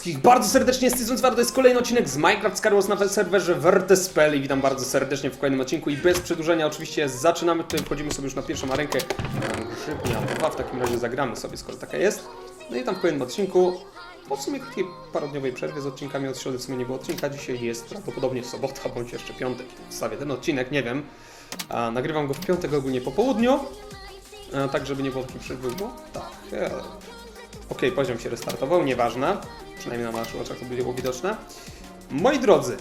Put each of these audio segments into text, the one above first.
wszystkich bardzo serdecznie tej strony to jest kolejny odcinek z Minecraft Scarlos na serwerze Vertespel i witam bardzo serdecznie w kolejnym odcinku i bez przedłużenia oczywiście zaczynamy, tutaj wchodzimy sobie już na pierwszą arenkę Grzybnia 2, w takim razie zagramy sobie, skoro taka jest. No i tam w kolejnym odcinku, po w sumie takiej parodniowej przerwie z odcinkami od środy w sumie nie było odcinka, dzisiaj jest prawdopodobnie sobota bądź jeszcze piątek, wstawię ten odcinek, nie wiem. A, nagrywam go w piątek ogólnie po południu, a, tak żeby nie było takiej przerwy, bo tak, hell. Okej, poziom się restartował, nieważne. Przynajmniej na naszych oczach to było widoczne. Moi drodzy,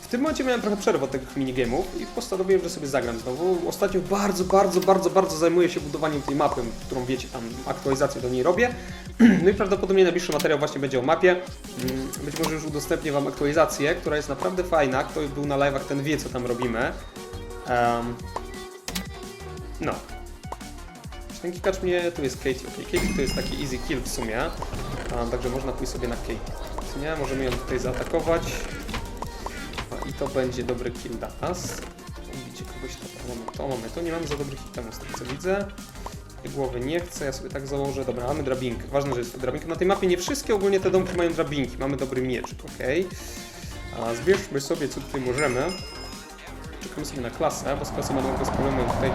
w tym momencie miałem trochę przerwę od tych minigame'ów i postanowiłem, że sobie zagram znowu. Ostatnio bardzo, bardzo, bardzo, bardzo zajmuję się budowaniem tej mapy, którą wiecie, tam aktualizację do niej robię. No i prawdopodobnie najbliższy materiał właśnie będzie o mapie. Mm, Być może już udostępnię Wam aktualizację, która jest naprawdę fajna. Kto był na live'ach, ten wie, co tam robimy. Em, no, ten kikacz mnie, tu jest Katie, ok, Katie to jest taki easy kill w sumie, także można pójść sobie na Katie. Nie, możemy ją tutaj zaatakować a, i to będzie dobry kill dla nas. Widzicie kogoś tam, mamy to, mamy to, nie mamy za dobrych itemów z tego co widzę. Głowy nie chcę, ja sobie tak założę, dobra, mamy drabinkę, ważne, że jest drabinka. Na tej mapie nie wszystkie ogólnie te domki mają drabinki, mamy dobry mieczyk, ok. Zbierzmy sobie co tutaj możemy. Czekamy sobie na klasę, bo z klasą mamy bez problemu tutaj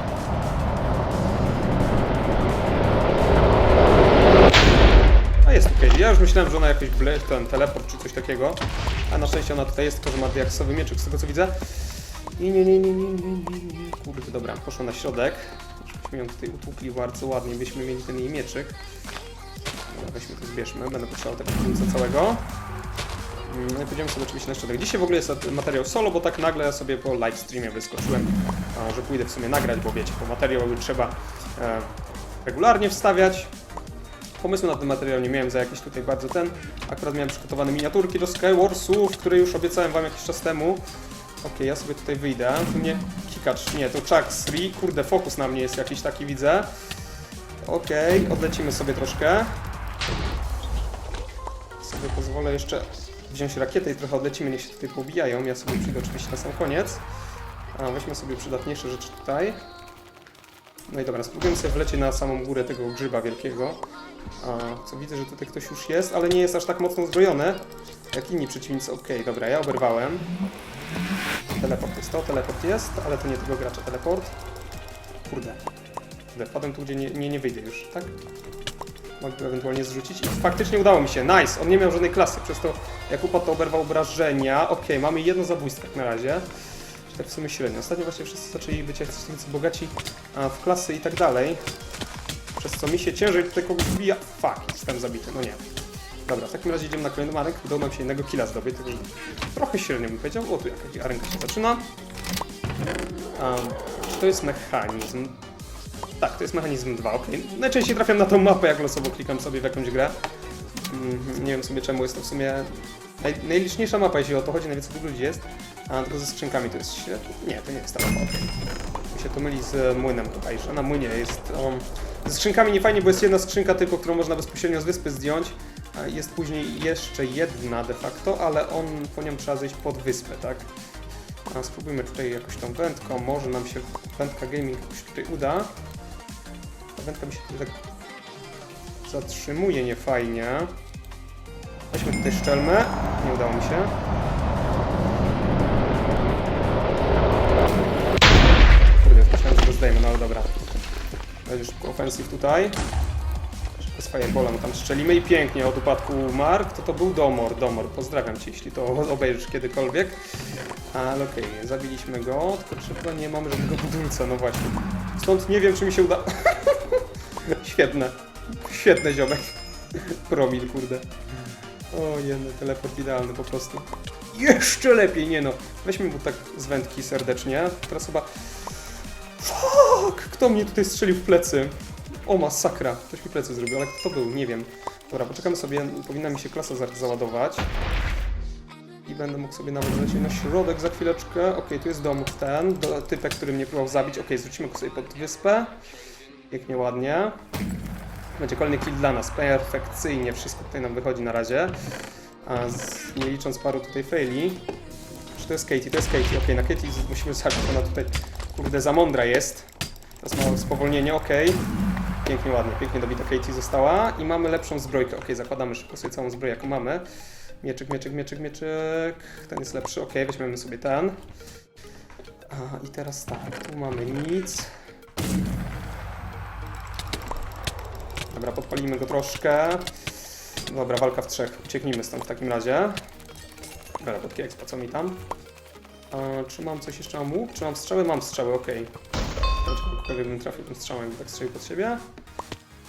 Ja już myślałem, że ona jakoś ble, ten teleport czy coś takiego. A na szczęście ona tutaj jest, tylko że ma diaksowy mieczyk z tego co widzę. Nie, nie, nie, nie, nie, nie, nie, nie. Kurde, dobra, poszła na środek. Żebyśmy ją tutaj utłukli bardzo ładnie, byśmy mieli ten jej mieczyk. Dobra, weźmy to zbierzmy, będę potrzebował tego kluca całego. Mm, No i pójdziemy sobie oczywiście na środek. Dzisiaj w ogóle jest materiał solo, bo tak nagle sobie po live streamie wyskoczyłem, że pójdę w sumie nagrać, bo wiecie, po materiał trzeba e, regularnie wstawiać. Pomysłu na ten materiał nie miałem za jakiś tutaj bardzo ten. Akurat miałem przygotowane miniaturki do Skywarsów, które już obiecałem wam jakiś czas temu. Okej, ja sobie tutaj wyjdę. Tu mnie kikacz, nie, to Chuck 3. Kurde, fokus na mnie jest jakiś taki, widzę. Okej, odlecimy sobie troszkę. Sobie pozwolę jeszcze wziąć rakietę i trochę odlecimy, niech się tutaj pobijają. Ja sobie przyjdę oczywiście na sam koniec. A, weźmy sobie przydatniejsze rzeczy tutaj. No i dobra, spróbujemy sobie wlecieć na samą górę tego grzyba wielkiego. A, co widzę, że tutaj ktoś już jest, ale nie jest aż tak mocno uzbrojony jak inni przeciwnicy. Okej, dobra, ja oberwałem. Teleport jest to, teleport jest, ale to nie tego gracza teleport. Kurde. Kurde, wpadłem tu, gdzie nie, nie, nie wyjdę już, tak? Mogę ewentualnie zrzucić i faktycznie udało mi się. Nice! On nie miał żadnej klasy, przez to jak upadł to oberwał obrażenia. Okej, mamy jedno zabójstwo na razie. Tak w sumie średnio. Ostatnio właśnie wszyscy zaczęli być jak coś bogaci a, w klasy i tak dalej. Przez co mi się ciężej tutaj kogoś wbija. Fuck, jestem zabity, no nie. Dobra, w takim razie idziemy na kolejny arenk. Udało nam się innego killa zdobyć, także trochę średnio bym powiedział. O, tu jakaś arenka się zaczyna. Czy to jest mechanizm? Tak, to jest mechanizm 2, ok. Najczęściej trafiam na tą mapę, jak losowo klikam sobie w jakąś grę. Mm, nie wiem sobie czemu, jest to w sumie naj, najliczniejsza mapa, jeśli o to chodzi, najwięcej tych ludzi jest. A tylko ze skrzynkami to jest średnio. Nie, to nie jest ta mapa, okej. Mi się to myli z młynem tutaj, że na młynie jest... Um, ze skrzynkami nie fajnie, bo jest jedna skrzynka tylko, którą można bezpośrednio z wyspy zdjąć. Jest później jeszcze jedna de facto, ale on po nią trzeba zejść pod wyspę, tak? A spróbujmy tutaj jakoś tą wędką, może nam się wędka gaming jakoś tutaj uda. Ta wędka mi się tutaj tak zatrzymuje niefajnie. Weźmy tutaj szczelmę. Nie udało mi się. Będzie szybko ofensyw tutaj. Szybko z fireballem tam strzelimy i pięknie od upadku umarł. Kto to był? Domor. Domor, pozdrawiam Cię, jeśli to obejrzysz kiedykolwiek. Ale okej, zabiliśmy go, tylko nie mamy żadnego budulca, no właśnie. Stąd nie wiem, czy mi się uda... Świetne. Świetne ziomek. Promil, kurde. O, jeden teleport idealny po prostu. Jeszcze lepiej, nie no. Weźmy mu tak z wędki serdecznie. Teraz chyba... Fuck! Kto mnie tutaj strzelił w plecy? O, masakra. Ktoś mi plecy zrobił, ale kto to był? Nie wiem. Dobra, poczekamy sobie. Powinna mi się klasa za- załadować. I będę mógł sobie nawet lecieć na środek za chwileczkę. Okej, tu jest dom ten, do, typek, który mnie próbował zabić. Okej, zwrócimy go sobie pod wyspę. Pięknie, ładnie. Będzie kolejny kill dla nas. Perfekcyjnie wszystko tutaj nam wychodzi na razie. A z, nie licząc paru tutaj faili. Czy to jest Katie? To jest Katie. Okej, na Katie musimy zabić. Ona tutaj, kurde, za mądra jest. Teraz małe spowolnienie, okej. Pięknie, ładnie, pięknie dobita Katie została. I mamy lepszą zbrojkę. Okej, zakładamy szybko sobie całą zbroję, jaką mamy. Mieczyk, mieczyk, mieczyk, mieczyk. Ten jest lepszy. Ok, weźmiemy sobie ten. A, I teraz tak, tu mamy nic. Dobra, podpalimy go troszkę. Dobra, walka w trzech. Ucieknijmy stąd w takim razie. Dobra, podki expa, co mi tam? Czy mam coś jeszcze? Mam łuk? Czy mam strzały? Mam strzały, okej. Okay. Kogokolwiek bym trafił tym strzałem, jakby tak strzelił pod siebie.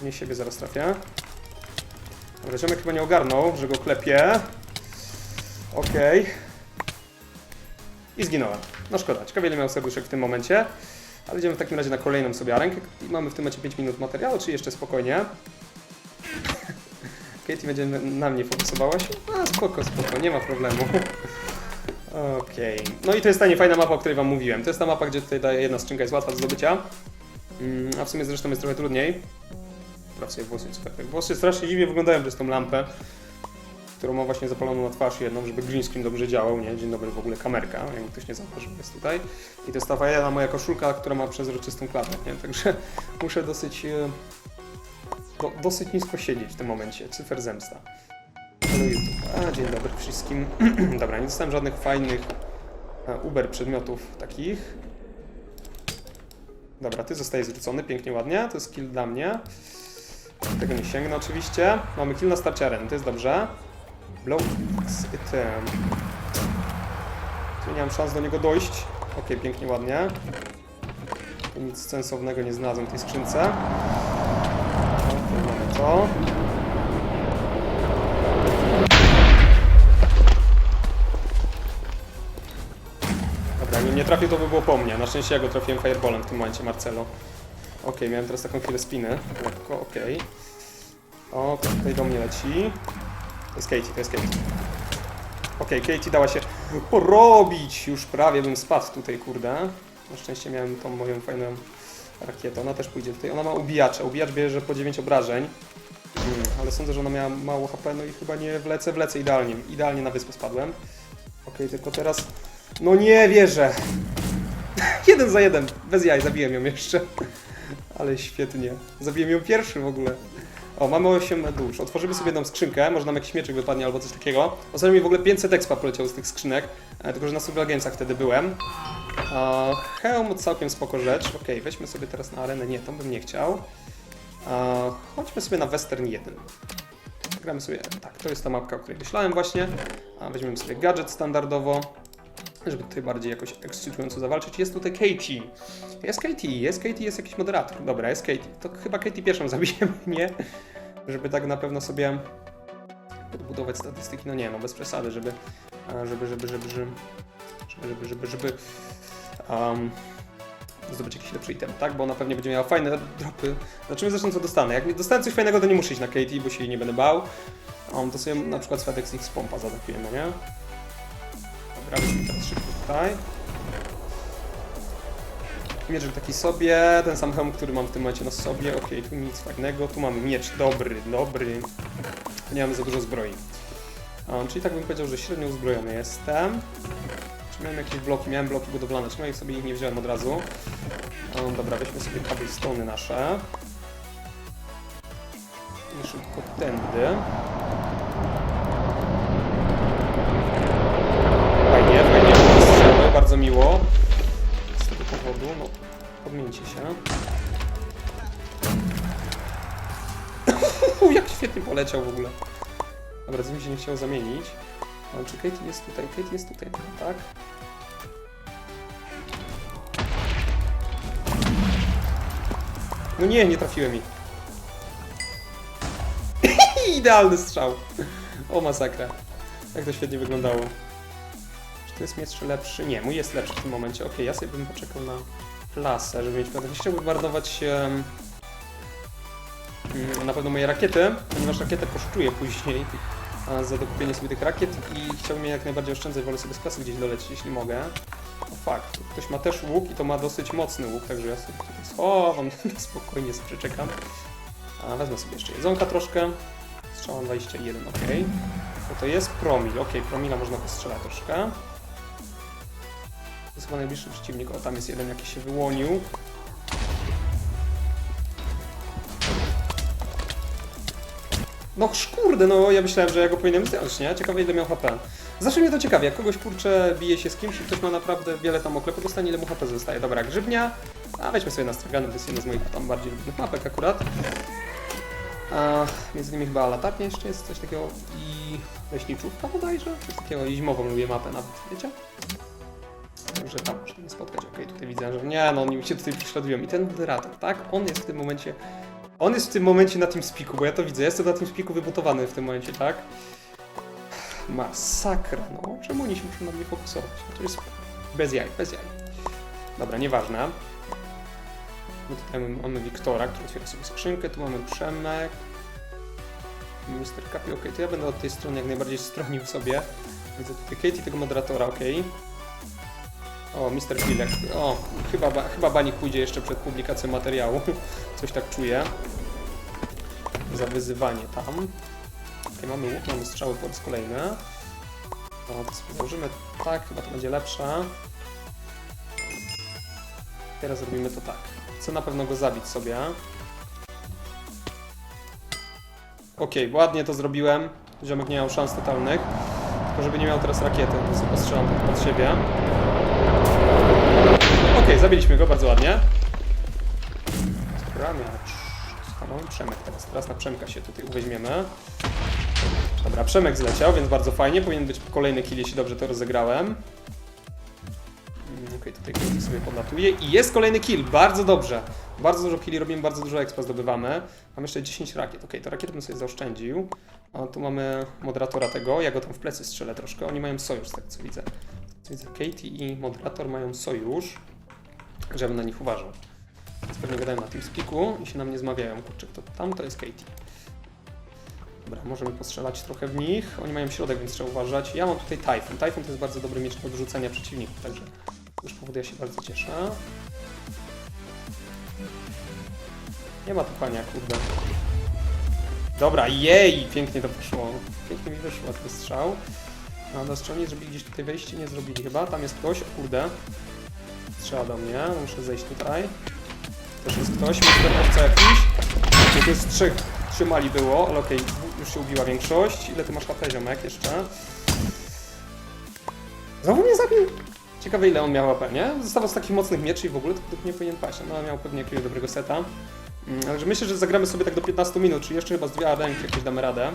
Nie siebie zaraz trafię. Dobra, ziomek chyba nie ogarnął, że go klepie. Okej. I zginąłem. No szkoda, ciekawie ile miał serduszek w tym momencie. Ale idziemy w takim razie na kolejną sobie arenkę i mamy w tym momencie 5 minut materiału, czy jeszcze spokojnie? Katie będzie na mnie fokusowałaś? A spoko, spoko, nie ma problemu. Okej. No i to jest ta niefajna mapa, o której wam mówiłem. To jest ta mapa, gdzie tutaj ta jedna skrzynka jest łatwa do zdobycia. Mm, a w sumie zresztą jest trochę trudniej. Praw sobie włosy. Tak, Włosy strasznie dziwnie wyglądają przez tą lampę, którą ma właśnie zapaloną na twarz jedną, żeby green screen dobrze działał, nie? Dzień dobry, w ogóle kamerka, jakby ktoś nie zauważył, jest tutaj. I to jest ta fajna moja koszulka, która ma przezroczystą klatę, nie? Także muszę dosyć, e, do, dosyć nisko siedzieć w tym momencie. Cyfer zemsta. A, dzień dobry wszystkim. Dobra, nie dostałem żadnych fajnych e, Uber przedmiotów takich. Dobra, ty zostajesz zrzucony, pięknie, ładnie. To jest kill dla mnie. Tego nie sięgnę oczywiście. Mamy kill na starcie areny, to jest dobrze. Blow z item. Tu nie mam szans do niego dojść. Ok, pięknie, ładnie. Nic sensownego nie znalazłem w tej skrzynce. Ok, mamy to. Trafił, to by było po mnie. Na szczęście ja go trafiłem fireballem w tym momencie, Marcelo. Okej, miałem teraz taką chwilę spiny. Lekko, okej. O, to tutaj do mnie leci. To jest Katie, to jest Katie. Okej, Katie dała się porobić. Już prawie bym spadł tutaj, kurde. Na szczęście miałem tą moją fajną rakietę. Ona też pójdzie tutaj. Ona ma ubijacza. Ubijacz bierze po 9 obrażeń. Hmm, ale sądzę, że ona miała mało HP, no i chyba nie wlecę, wlecę idealnie. Idealnie na wyspę spadłem. Okej, tylko teraz... No nie wierzę! jeden za jeden, bez jaj, zabiłem ją jeszcze. Ale świetnie. Zabiłem ją pierwszy w ogóle. O, mamy 8 dusz. Otworzymy sobie jedną skrzynkę, może nam jakiś mieczek wypadnie albo coś takiego. Ostatnio mi w ogóle 500 expa poleciało z tych skrzynek, e, tylko że na Survival Gamesach wtedy byłem. E, Hełm całkiem spoko rzecz. Okej, weźmy sobie teraz na arenę. Nie, to bym nie chciał. Chodźmy sobie na Western 1. Gramy sobie, tak, to jest ta mapka, o której myślałem właśnie. A weźmiemy sobie gadżet standardowo żeby tutaj bardziej jakoś ekscytująco zawalczyć. Jest tutaj Katie. Jest Katie, jest Katie, jest jakiś moderator. Dobra, jest Katie. To chyba Katie pierwszą zabijemy, nie? Żeby tak na pewno sobie podbudować statystyki. No nie, no bez przesady, żeby żeby, żeby, żeby, żeby, żeby, żeby, żeby, um, zdobyć jakiś lepszy item, tak? Bo ona pewnie będzie miała fajne dropy. Zobaczymy zresztą co dostanę. Jak dostanę coś fajnego, to nie muszę iść na Katie, bo się jej nie będę bał. Um, to sobie na przykład Svetex X pompa zaatakujemy, nie? Weźmy teraz szybko tutaj. Mieczyk taki sobie, ten sam hełm, który mam w tym momencie na sobie. Okej, tu nic fajnego. Tu mamy miecz dobry, dobry. Nie mamy za dużo zbroi. Um, czyli tak bym powiedział, że średnio uzbrojony jestem. Czy miałem jakieś bloki? Miałem bloki budowlane, czy ich sobie ich nie wziąłem od razu. Um, dobra, weźmy sobie cobblestone nasze. I szybko tędy. No, podmieńcie się. Jak świetnie poleciał w ogóle. Dobra, z nim się nie chciało zamienić. Ale czy Katie jest tutaj? Katie jest tutaj, tak? No nie, nie trafiłem mi. Idealny strzał. O masakra. Jak to świetnie wyglądało. To jest miecz lepszy? Nie, mój jest lepszy w tym momencie. Okej, ja sobie bym poczekał na klasę, żeby mieć pewność. Chciałbym marnować em, mm, na pewno moje rakiety, ponieważ rakieta kosztuje później za dokupienie sobie tych rakiet i chciałbym je jak najbardziej oszczędzać, wolę sobie z klasy gdzieś dolecieć, jeśli mogę. O fakt, ktoś ma też łuk i to ma dosyć mocny łuk, także ja sobie tutaj schowam, spokojnie przeczekam. A wezmę sobie jeszcze jedzonka troszkę. Strzałam 21, ok. No to jest promil, ok, promila można postrzelać troszkę. Jest chyba najbliższy przeciwnik, o tam jest jeden jakiś się wyłonił. No kurde, no ja myślałem, że ja go powinienem zdjąć, nie? Ciekawe ile miał HP. Zawsze mnie to ciekawi, jak kogoś kurczę bije się z kimś i ktoś ma naprawdę wiele tam oklepu, dostanie ile mu HP zostaje. Dobra, grzybnia. A weźmy sobie na stragany, to jest jedna z moich tam bardziej lubnych mapek akurat. A, między innymi chyba latarnia jeszcze jest coś takiego i leśniczówka bodajże. Coś takiego i zimową lubię mapę nawet, wiecie? Także tam można mnie spotkać. Okej, tutaj widzę, że nie, no oni się tutaj prześladują. I ten moderator, tak? On jest w tym momencie. On jest w tym momencie na tym spiku, bo ja to widzę. Ja jestem na tym spiku wybutowany w tym momencie, tak? Masakra, no. Czemu oni się muszą na mnie fokusować? To jest bez jaj, bez jaj. Dobra, nieważne. My tutaj mamy, mamy Wiktora, który otwiera sobie skrzynkę. Tu mamy Przemek. Mr. Kapi, okej, to ja będę od tej strony jak najbardziej stronił sobie. Widzę tutaj Katie, tego moderatora, okej. O, Mr. Pilek. O, chyba, ba- chyba banik pójdzie jeszcze przed publikacją materiału. Coś tak czuję. Za wyzywanie tam. Tutaj mamy łuk, mamy strzały po raz kolejny. Sobie założymy tak, chyba to będzie lepsze. Teraz zrobimy to tak. Chcę na pewno go zabić sobie. Okej, ładnie to zrobiłem. Ziomek nie miał szans totalnych. Tylko żeby nie miał teraz rakiety, to sobie postrzelam pod siebie. Okej, zabiliśmy go bardzo ładnie. Spramiacz. A mamy Przemek teraz. Teraz na Przemka się tutaj uweźmiemy. Dobra, Przemek zleciał, więc bardzo fajnie. Powinien być kolejny kill, jeśli dobrze to rozegrałem. Mm, Okej, tutaj Katie sobie podlatuje. I jest kolejny kill, bardzo dobrze. Bardzo dużo killi robimy, bardzo dużo expa zdobywamy. Mam jeszcze 10 rakiet. Okej, to rakiety bym sobie zaoszczędził. A tu mamy moderatora tego, ja go tam w plecy strzelę troszkę. Oni mają sojusz, tak co widzę. Widzę, Katie i moderator mają sojusz. Także ja bym na nich uważał. Więc pewnie gadają na tym spiku i się na mnie zmawiają. Kurczę, kto tam to jest Katie. Dobra, możemy postrzelać trochę w nich. Oni mają środek, więc trzeba uważać. Ja mam tutaj Typhoon. Typhoon to jest bardzo dobry miecz do odrzucenia przeciwników, także już powodu ja się bardzo cieszę. Nie ma tu pania, kurde. Dobra, jej! Pięknie to poszło. Pięknie mi wyszło ten strzał. A na stronie zrobili gdzieś tutaj wejście? Nie zrobili chyba. Tam jest ktoś, o kurde. Strzela do mnie, muszę zejść tutaj. Też jest ktoś, misterowca jakiś. Tu jest trzech, trzymali było, ale okej, już się ubiła większość. Ile ty masz HP, ziomek, jeszcze? Znowu mnie zabił! Ciekawe ile on miał HP, nie? Zostawał z takich mocnych mieczy i w ogóle to nie powinien paść. No miał pewnie jakiegoś dobrego seta. Mm, Także myślę, że zagramy sobie tak do 15 minut, czyli jeszcze chyba z dwie arenki jakieś damy radę.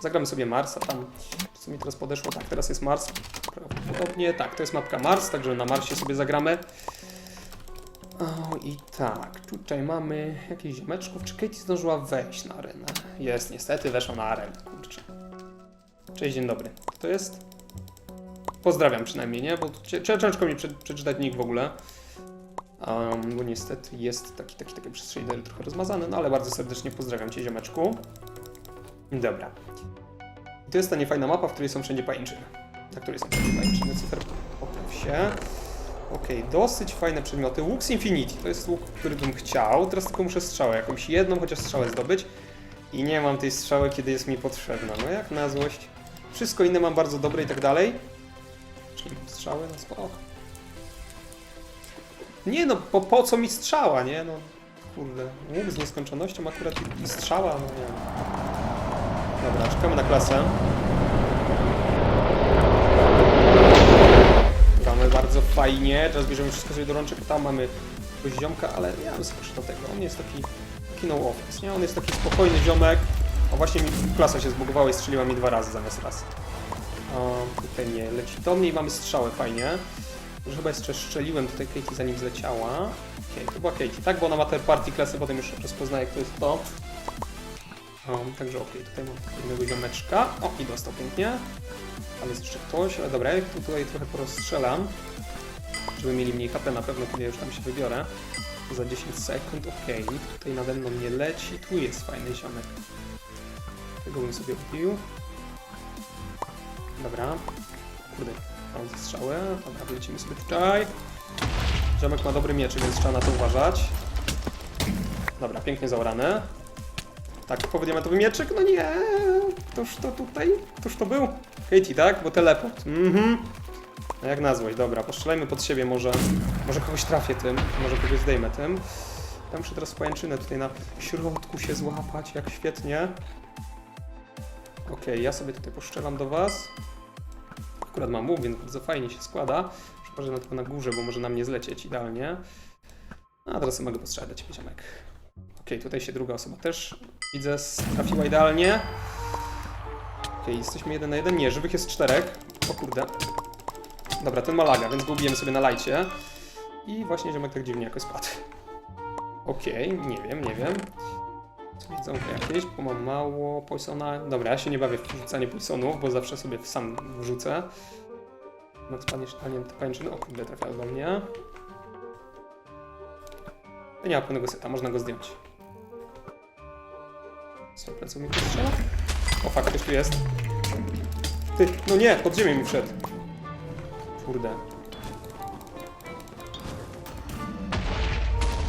Zagramy sobie Marsa tam. Co mi teraz podeszło? Tak, teraz jest Mars. Prawdopodobnie tak, to jest mapka Mars, także na Marsie sobie zagramy. O i tak, tutaj mamy jakichś ziomeczków. Czy Katie zdążyła wejść na arenę? Jest, niestety weszła na arenę, kurczę. Cześć, dzień dobry. Kto to jest? Pozdrawiam przynajmniej, nie? Bo ciężko mi prze, przeczytać nick w ogóle. Um, bo niestety jest taki, taki, taki przez trochę rozmazany, no ale bardzo serdecznie pozdrawiam Cię, ziomeczku. Dobra. I to jest ta niefajna mapa, w której są wszędzie pajęczyny. Na której są wszędzie pajęczyny. Cyfer, popraw się. Okej, dosyć fajne przedmioty. Łuk Infinity, to jest łuk, który bym chciał. Teraz tylko muszę strzałę, jakąś jedną chociaż strzałę zdobyć. I nie mam tej strzały, kiedy jest mi potrzebna. No jak na złość. Wszystko inne mam bardzo dobre i tak dalej. Czyli strzały, no spoko. Nie no, po, po co mi strzała, nie? No, kurde, łuk z nieskończonością akurat i, strzała, no nie. Dobra, czekamy na klasę. Gramy bardzo fajnie, teraz bierzemy wszystko sobie do rączek, tam mamy jakiegoś ziomka, ale ja bym do tego, on jest taki, taki no offense, nie? On jest taki spokojny ziomek. O właśnie mi klasa się zbugowała i strzeliła mi dwa razy zamiast raz. O, tutaj nie, leci do mnie i mamy strzałę fajnie. Może chyba jeszcze strzeliłem tutaj Katie zanim zleciała. Okej, to była Katie, tak? Bo ona ma te party klasy, potem już rozpoznaje kto jest to. Um, także okej, tutaj mam innego ziomeczka. O, i dostał pięknie. Tam jest jeszcze ktoś, ale dobra, ja tu tutaj trochę porozstrzelam. Żeby mieli mniej HP na pewno, kiedy już tam się wybiorę. Za 10 sekund, okej. Tutaj nade mną nie leci, tu jest fajny ziomek. Tego bym sobie wbił. Dobra. Kurde, mam ze strzały. Dobra, wlecimy sobie tutaj. Ziomek ma dobry miecz, więc trzeba na to uważać. Dobra, pięknie zaorane. Tak, typowy diamentowy mieczyk? No nie, toż to tutaj, toż to był? Katie, tak? Bo teleport. Mhm. No jak na dobra, postrzelajmy pod siebie może. Może kogoś trafię tym, może kogoś zdejmę tym. Ja muszę teraz pajęczynę tutaj na środku się złapać, jak świetnie. Okej, ja sobie tutaj poszczelam do was. Akurat mam łuk, więc bardzo fajnie się składa. Przepraszam na tylko na górze, bo może na mnie zlecieć idealnie. A teraz mogę postrzelać do ciebie. Okej, tutaj się druga osoba też widzę, trafiła idealnie. Okej, jesteśmy jeden na jeden. Nie, żywych jest czterech. O kurde. Dobra, ten ma laga, więc go ubijemy sobie na lajcie. I właśnie ziomek tak dziwnie jakoś spadł. Okej, nie wiem, nie wiem. Co Jedzonko jakieś, bo mam mało poisona. Dobra, ja się nie bawię w rzucanie poisonów, bo zawsze sobie sam wrzucę. Max panie sztalnie te pajęczyny. O kurde, trafiają do mnie. Ja nie ma pełnego seta, można go zdjąć. Co, pleców mi postrzela? O fuck, ktoś tu jest. Ty, no nie, pod ziemię mi wszedł. Kurde.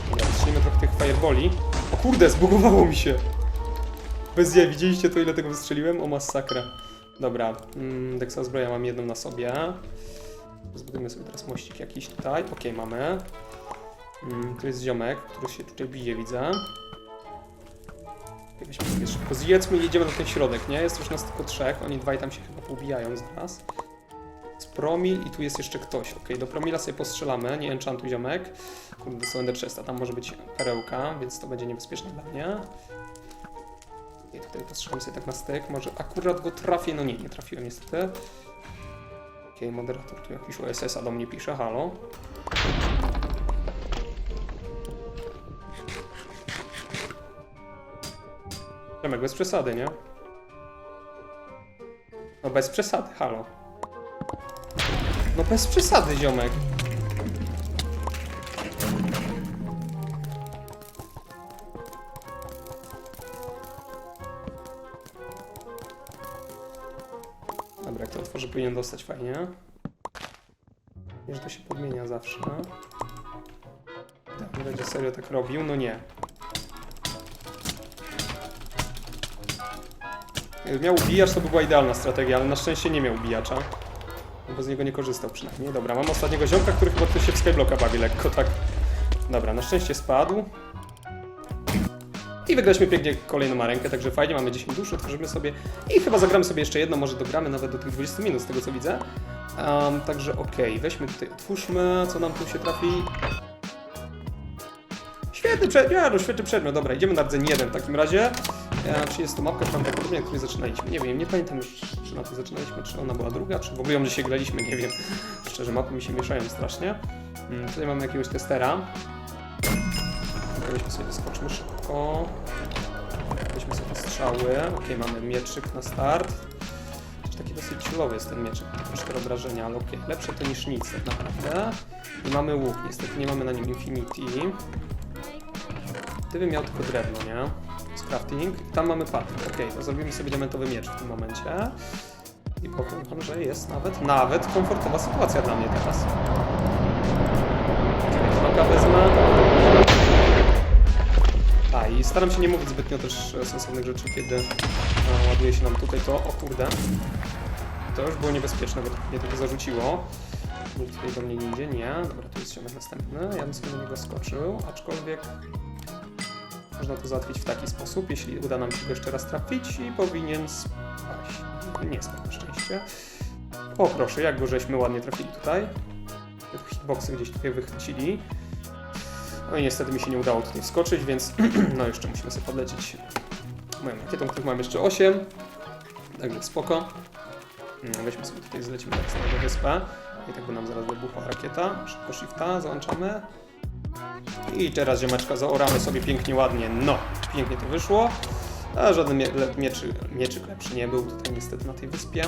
Dobra, strzelimy trochę tych fireboli. O kurde, zbugowało mi się. Bez je, widzieliście to ile tego wystrzeliłem? O masakra. Dobra, mm, Dexa zbroja mam jedną na sobie. Zbudujemy sobie teraz mościk jakiś tutaj. Okej, mamy. Mm, tu jest ziomek, który się tutaj bije, widzę. Weźmy szybko zjedzmy i jedziemy na ten środek, nie? Jest już nas tylko trzech, oni dwaj tam się chyba poubijają zaraz. Z promil i tu jest jeszcze ktoś. Okej, do promila sobie postrzelamy, nie enchantuj ziomek. Kurde, są ender chesta, tam może być perełka, więc to będzie niebezpieczne dla mnie. I tutaj postrzelam sobie tak na styk, może akurat go trafię, no nie, nie trafiłem niestety. Okej, moderator tu jakiś OSS-a do mnie pisze, halo. Bez przesady, nie? No bez przesady, halo. No bez przesady, ziomek. Dobra, jak to otworzy, powinien dostać fajnie. Wiesz, to się podmienia zawsze. Tak, będzie serio tak robił? No nie. Jakby miał ubijacz, to by była idealna strategia, ale na szczęście nie miał ubijacza. No Bo z niego nie korzystał przynajmniej. Dobra, mam ostatniego ziomka, który chyba tu się w Skyblocka bawi lekko, tak. Dobra, na szczęście spadł. I wygraliśmy pięknie kolejną arenkę, także fajnie, mamy 10 dusz, otworzymy sobie i chyba zagramy sobie jeszcze jedno, może dogramy nawet do tych 20 minut, z tego co widzę. Um, także okej, weźmy tutaj, otwórzmy, co nam tu się trafi. Świetny przedmiot, no świetny przedmiot, dobra, idziemy na rdzeń 1 w takim razie. Czy jest to mapka prawdopodobnie, na której zaczynaliśmy? Nie wiem, nie pamiętam już, czy na tej zaczynaliśmy, czy ona była druga, czy w ogóle ją dzisiaj graliśmy, nie wiem. Szczerze, mapy mi się mieszają strasznie. Mm, tutaj mamy jakiegoś testera. Weźmy sobie, skoczmy szybko. Weźmy sobie strzały. Ok, mamy mieczyk na start. Taki dosyć chillowy jest ten mieczyk. 4 obrażenia, ale okej, lepsze to niż nic tak naprawdę. I mamy łuk, niestety nie mamy na nim Infinity. Gdybym miał tylko drewno, nie? Crafting. Tam mamy patyk. Ok, to zrobimy sobie diamentowy miecz w tym momencie. I powiem wam, że jest nawet, nawet komfortowa sytuacja dla mnie teraz. Czekaj, wezmę. A i staram się nie mówić zbytnio też sensownych rzeczy, kiedy e, ładuje się nam tutaj to, o kurde. To już było niebezpieczne, bo mnie tego zarzuciło. Nikt tutaj do mnie nie idzie, nie. Dobra, tu jest ziomek następny, ja bym sobie na niego skoczył, aczkolwiek można to załatwić w taki sposób, jeśli uda nam się go jeszcze raz trafić i powinien spaść. Nie spadł na szczęście. O proszę, jak go żeśmy ładnie trafili tutaj. Hitboxy gdzieś tutaj wychwycili. No i niestety mi się nie udało tutaj wskoczyć, więc no jeszcze musimy sobie podlecieć moją rakietą, których mam jeszcze 8. Także spoko. No, Weźmy sobie tutaj, zlecimy tak sobie na wyspę. I tak by nam zaraz wybuchła rakieta. Szybko shifta, załączamy. I teraz ziomeczka zaoramy sobie pięknie, ładnie. No, pięknie to wyszło. A żaden mie mieczy, mieczyk lepszy nie był tutaj niestety na tej wyspie.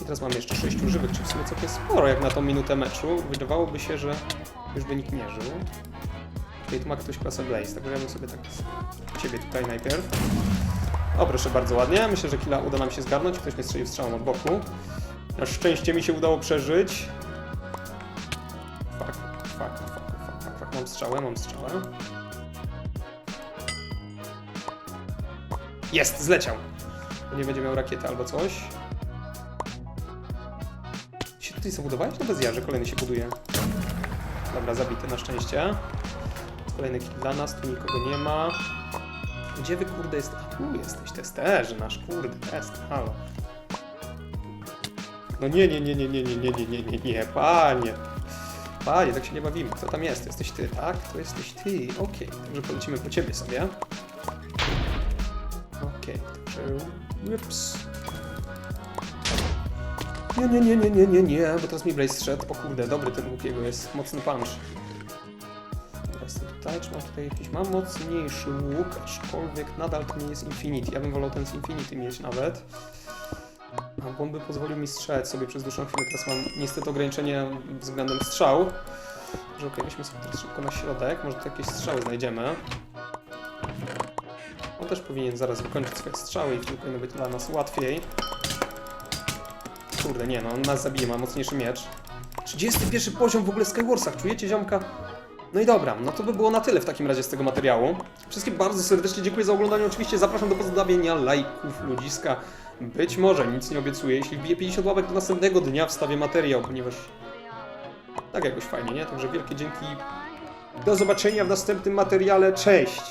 I teraz mamy jeszcze 6 żywych, czyli w sumie całkiem sporo jak na tą minutę meczu. Wydawałoby się, że już by nikt nie żył. Tutaj tu ma ktoś klasę Blaze, także ja bym sobie tak ciebie tutaj najpierw. O, proszę bardzo ładnie. Myślę, że killa uda nam się zgarnąć. Ktoś mnie strzelił strzałą od boku. Na szczęście mi się udało przeżyć. Strzałę, mam strzałę. Jest, zleciał. Nie będzie miał rakiety albo coś. Się tutaj zabudowałeś? No bez jarze, kolejny się buduje. Dobra, zabity na szczęście. kolejny kill dla nas, tu nikogo nie ma. Gdzie wy kurde jest? Tu jesteś, testerzy nasz, kurde, test, halo. No nie, nie, nie, nie, nie, nie, nie, nie, nie, nie, nie, panie. Panie, tak się nie bawimy. Kto tam jest? Jesteś ty, tak? To jesteś ty. Okej, także polecimy po ciebie sobie. Okej, także... Ups. Nie, nie, nie, nie, nie, nie, nie, bo teraz mi Blaze zszedł. O kurde, dobry ten łuk jego jest, mocny punch. Jestem tutaj, czy mam tutaj jakiś... Mam mocniejszy łuk, aczkolwiek nadal to nie jest Infinity. Ja bym wolał ten z Infinity mieć nawet. A bo on by pozwolił mi strzelać sobie przez dłuższą chwilę. Teraz mam niestety ograniczenie względem strzał. Że okej, weźmy sobie teraz szybko na środek. Może tu jakieś strzały znajdziemy. On też powinien zaraz wykończyć swoje strzały i wtedy powinno być dla nas łatwiej. Kurde, nie no, on nas zabije, ma mocniejszy miecz. 31 poziom w ogóle Skywarsach, czujecie ziomka? No i dobra, no to by było na tyle w takim razie z tego materiału. Wszystkim bardzo serdecznie dziękuję za oglądanie. Oczywiście zapraszam do pozostawienia lajków, ludziska. Być może, nic nie obiecuję. Jeśli wbije 50 łapek, to następnego dnia wstawię materiał, ponieważ tak jakoś fajnie, nie? Także wielkie dzięki. Do zobaczenia w następnym materiale. Cześć!